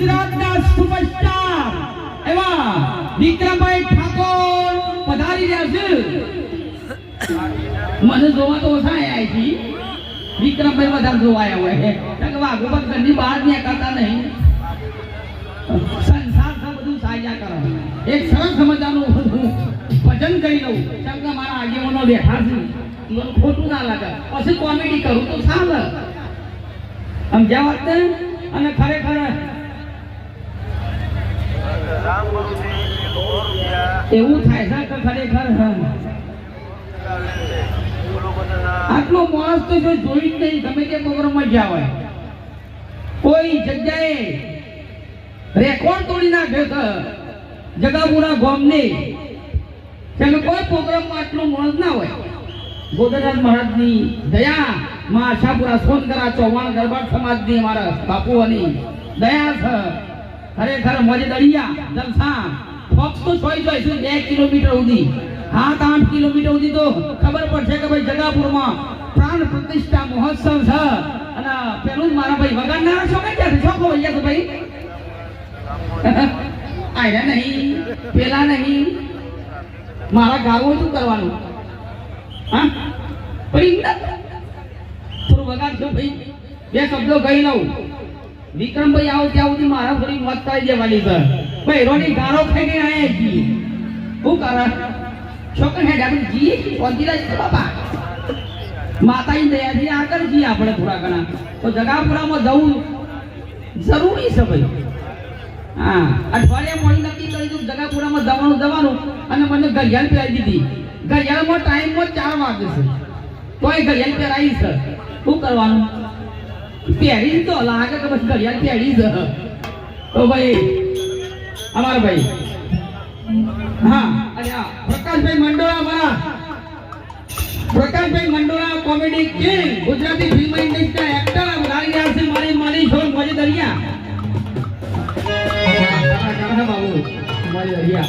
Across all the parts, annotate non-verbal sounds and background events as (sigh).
ગુજરાતના સુપરસ્ટાર એવા વિક્રમભાઈ ઠાકોર પધારી રહ્યા છે. મને જોવા તો ઓછા આવ્યા છે. વિક્રમભાઈ વધારે જોવાયા હોય ટકવા કારણ ઘરની બહાર નીકળતા નહીં. સંસાર તો બધું સાજા કરે. એક સરસ હું ભજન કરી લઉં. કેમ કે મારા આગેવાનો બેઠા છે. ખોટું ના લાગે. પછી કોમેડી કરું તો ચાલે સમજ્યા વાત? અને ખરેખર એવું થાય છે કે ખરેખર. આટલો માણસ તો જો જોઈ જ નહીં ગમે તે પ્રોગ્રામમાં જ્યાં હોય? કોઈ જગ્યાએ રેકોર્ડ તોડી નાખે છે, જગાપુરા ગામને. તેનો કોઈ પ્રોગ્રામમાં આટલો માણસ ના હોય. ગોદરાજ મહારાજની દયા, માં આશાપુરા સોનકરા ચૌહાણ દરબાર સમાજની અમારા બાપુઓની દયા છે. ખરેખર મોજે દળિયા જલસા ફક્ત તો સોય સોય છે, બે કિલોમીટર સુધી. સાત આઠ કિલોમીટર સુધી તો ખબર પડશે કે ભાઈ જગાપુરમાં પ્રાણ પ્રતિષ્ઠા મહોત્સવ છે. અને પેલું મારા ભાઈ વગાડનારા છો કઈ ક્યાં છો ખોવાઈ ગયા ભાઈ? (laughs) આયા નહીં, પેલા નહીં. મારા ગાવું શું કરવાનું? હા? પણ થોડું વગાડશો ભાઈ. બે શબ્દો કહી લઉં. વિક્રમભાઈ આવો ત્યાં સુધી મારા થોડી મત કરી દેવાની છે. ભાઈ રોની ગાળો ખાઈ ગઈ આયા જી શું કરે? છોકરા હે ડાબી જી શાંતિરાજ છે બાપા. માતાની દયાથી આગળ જી આપણે થોડા ઘણા. તો જગાપુરામાં જવું જરૂરી છે ભાઈ. હા, અઠવાડિયા મોડી નક્કી કરી દીધું, જગાપુરામાં જવાનું જવાનું અને મને ઘડિયાળ પહેરાવી દીધી. ઘડિયાળમાં ટાઈમમાં ચાર વાગે છે. તોય ઘડિયાળ પહેરાવી છે. શું કરવાનું? પહેરી તો લાગે કે બસ ઘડિયાળ પહેરી જ. તો ભાઈ, અમારા ભાઈ. હા અને પ્રકાશભાઈ મંડોળા અમારા. Prakashbhai Mandola comedy king Gujarati film industry actor લાગી રહ્યા છે મારી મારી છોડ મજે દરિયા. બાબુ. મજે દરિયા.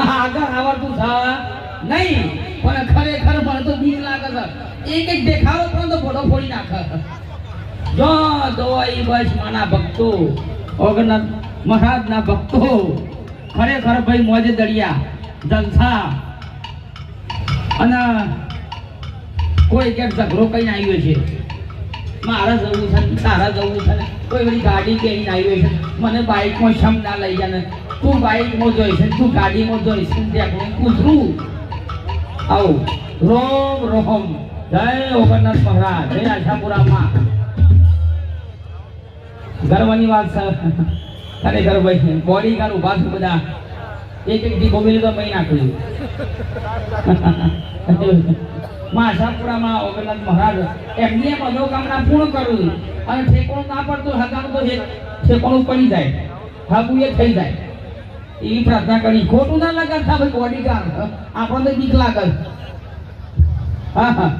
આગળ આવડતું છે નહીં. પણ ખરેખર મને તો બીક લાગે છે. એક એક દેખાવો પણ તો ફોટો ફોડી નાખે જો દવાઈ બસ માના ભક્તો ઓગણનાથ મહારાજના ભક્તો, ખરેખર ભાઈ મોજે દળિયા જલસા. અને કોઈ ક્યાંક ઝઘડો કઈ આવ્યો છે. મારે જવું છે, તારા જવું છે કોઈ બધી ગાડી કઈ આવ્યો છે. મને બાઇકમાં શમ ના લઈ જાય તું બાઇકમાં જોઈશ તું ગાડીમાં જોઈશ ત્યાં કૂતરું આવો. રોમ, રોહમ. જય ઓગણનાથ મહારાજ. જય આશાપુરામાં. ગર્વની વાત છે ખરેખર ભાઈ બોડી ગાર્ડ ઊભા છે બધા. એક એક દી ગોમેલી તો મહી નાખ્યું માં આશાપુરામાં ઓગણનાથ મહારાજ. એમની એમ પૂર્ણ કરું. અને ઠેકોણું ના પડતું હગાનું તો ઠેકોણું પડી જાય. હાબુ એ થઈ જાય. એવી પ્રાર્થના કરી, ખોટું ના લગાડતા ભાઈ બોડી ગાર્ડ આપણને બીક લાગે. હા હા.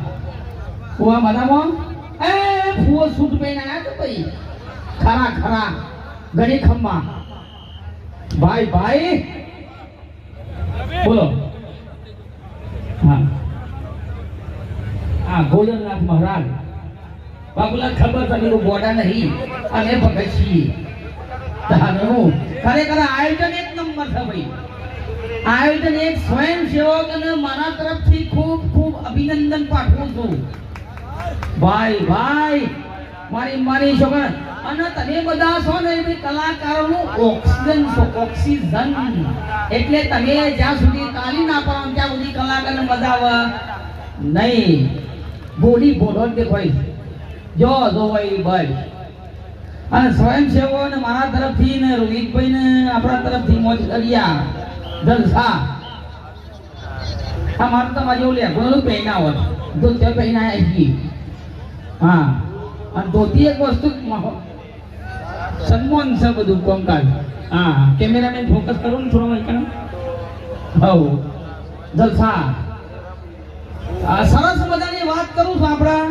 ફુવા મજામાં? એ, ફુવો સૂટ પહેરીને આવ્યા તો ભાઈ. ખરા ખરા. ઘણી ખમ્મા ભાઈ ભાઈ. બોલો. હા. હા ગોરધનનાથ મહારાજ. બાબુલા ખબર તને ગોડા નહીં. અને ભગત છીએ. તારું ખરેખર આયોજન નંબર છે ભાઈ. આયોજન એક મારા તરફથી ખૂબ ખૂબ અભિનંદન પાઠવું છું. ભાઈ ભાઈ, મારી મારી છોકરા, અને તમે બધા છો ને એ કલાકારોનું ઓક્સિજન છો, ઓક્સિજન. એટલે તમે જ્યાં સુધી તાલી ના પાડો ત્યાં સુધી કલાકારને ને બધાવા નહીં. બોડી જ દેખાય. જો જો ભાઈ ભાઈ અને સ્વયંસેવકો ને મારા તરફથી ને રોહિતભાઈ ને આપણા તરફથી મોજ કર્યા. જલસા આ મારું તમારે જેવું લે બોલું પહેના હોત ધોતી પહેના આવી હા. અને ધોતી એક વસ્તુ સન્માન છે બધું કોમકાજ. હા કેમેરામેન ફોકસ કરો ને થોડો વૈકણ હવ. જલસા સરસ મજાની વાત કરું છું આપણા.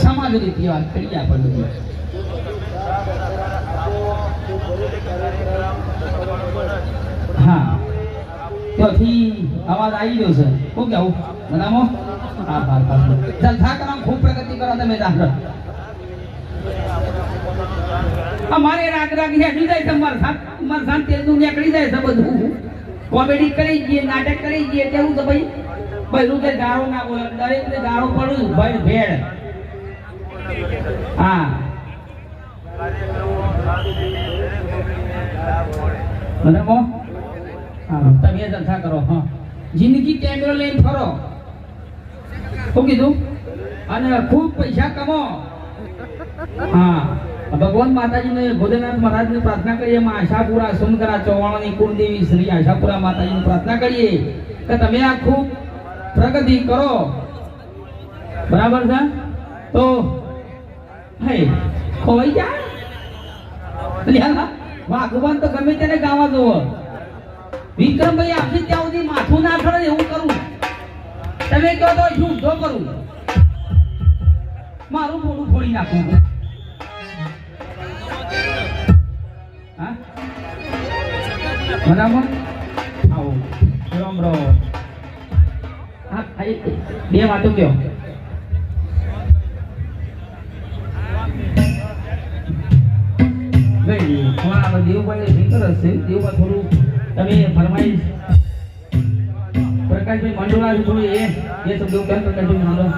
સમાજ રીતે વાત કરીએ આપણે. હા. ત્યાંથી અવાજ આવી ગયો છે. પ્રગતિ કરો તમે અમારે રાગ રાગ હેડી જાય છે. મરસાદ મરસાદ તેલનું નીકળી જાય છે કોમેડી કરી જઈએ નાટક કરી જઈએ કેવું તો ભાઈ? બધું કે ગાળો ના બોલે. દરેક ને ગાળો પડું ભાઈ, ભેળ. હા. બરાબર મો તમે જલસા કરો, હા. જિંદગી કેમેરો લઈને ફરો. શું કીધું? અને ખૂબ પૈસા કમો. હા ભગવાન માતાજીને ભોલેનાથ મહારાજને પ્રાર્થના કરીએ માં આશાપુરા સુનકરા ચૌહાણની કુળદેવી શ્રી આશાપુરા માતાજીને પ્રાર્થના કરીએ કે તમે આ ખૂબ પ્રગતિ કરો. બરાબર છે? તો, હે, ખોવાઈ જાય? લ્યા, તો ગમે તેને ગાવા જવો વિક્રમભાઈ આપશે ત્યાં સુધી માથું ના ખડે એવું કરું. તમે કહો તો શું જો કરું. મારું મોઢું ફોડી નાખું. બરાબર? આવો. રામ રામ. હા ખાલી બે વાતો કયો ફિકર હશે થોડું તમે ફરમાઈશ. પ્રકાશભાઈ મંડોળા છે થોડું એ એ શબ્દો કહે પ્રકાશભાઈ મંડોળા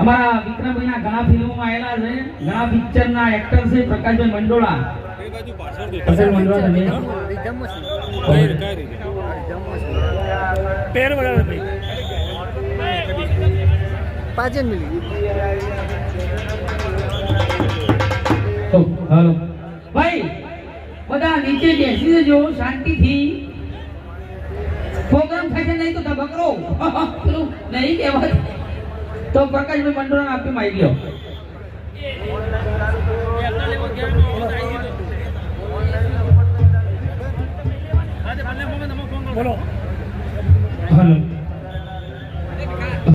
અમારા વિક્રમભાઈના ઘણા ફિલ્મોમાં આવેલા છે. ઘણા પિક્ચરના એક્ટર છે પ્રકાશભાઈ મંડોળા. પ્રકાશ મંડોળા તમે? પેર વગાડે ભાઈ પાંચ મિનિટ. હાલો. નીચે બેસી જજો શાંતિથી પ્રોગ્રામ થશે નહીં તો ધબકરો પેલું નહીં કહેવાય તો પ્રકાશભાઈ મંડોરા આપી મારી ગયો બોલો. હાલો